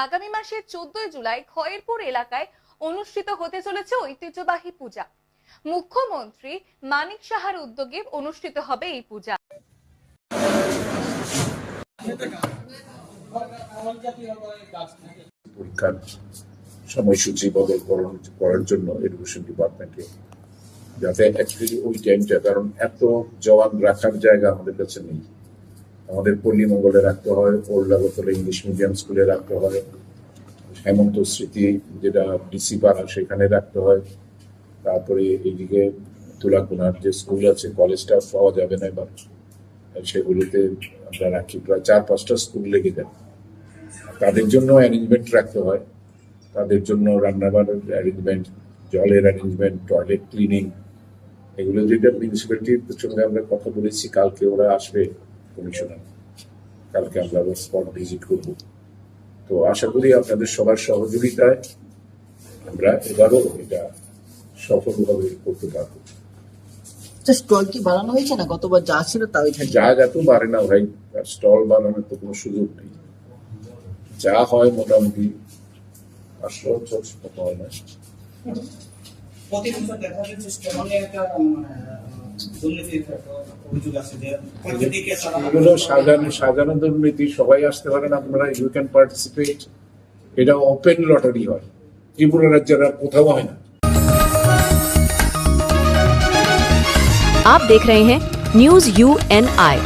আগামী মাসের চোদ্দই জুলাই খয়েরপুর এলাকায় অনুষ্ঠিত হতে চলেছে ঐতিহ্যবাহী পূজা। মুখ্যমন্ত্রী মানিক সাহার উদ্যোগে অনুষ্ঠিত হবে এই পূজা। পরীক্ষার সময়সূচি বদল করার- জন্য এডুকেশন ডিপার্টমেন্টে যাতে অ্যাকচুয়ালি ওই টাইমটা কারণ এত জওয়ান রাখার জায়গা আমাদের কাছে নেই। আমাদের পল্লীমঙ্গলে রাখতে হয় ওল্ডাগতলা ইংলিশ মিডিয়াম স্কুলে রাখতে হয়, হেমন্ত স্মৃতি যেটা ডিসি পাড়া সেখানে রাখতে হয়। তারপরে এইদিকে তুলাকুনার যে স্কুল আছে, কলেজটা পাওয়া যাবে না এবার। সেগুলোতে আমরা রাখি, প্রায় চার, পাঁচটা স্কুল লেগে যায়। তাদের জন্য অ্যারেঞ্জমেন্ট রাখতে হয়। তাদের জন্য রান্নাবাড়ার অ্যারেঞ্জমেন্ট জলের অ্যারেঞ্জমেন্ট টয়লেট ক্লিনিং এগুলো যেটা মিউনিসিপ্যালিটির সঙ্গে আমরা কথা বলেছি, কালকে ওরা আসবে। কমিশনার কালকে আমরা আবার স্পট ভিজিট করব। তো আশা করি আপনাদের সবার সহযোগিতায় আমরা এবারও এটা সফলভাবে করতে পারব। স্টল কি বাড়ানো হয়েছে না? গতবার যা ছিল তাই থাকবে জায়গা তো বাড়ে না ভাই স্টল বানানোর তো কোনো সুযোগ নেই। যা হয় মোটামুটি পাঁচশো ছশো টাকা হয় না। প্রতি বছর দেখা যাচ্ছে স্টেশনে একটা উম, দুর্নীতির একটা অভিযোগ আছে যে প্রতিদিকে তারা এগুলো সাজানো সাজানো দুর্নীতি সবাই আসতে পারেন আপনারা ইউ ক্যান পার্টিসিপেট এটা ওপেন লটারি হয় ত্রিপুরা রাজ্যের আর কোথাও হয় না आप देख रहे हैं न्यूज यू एन आई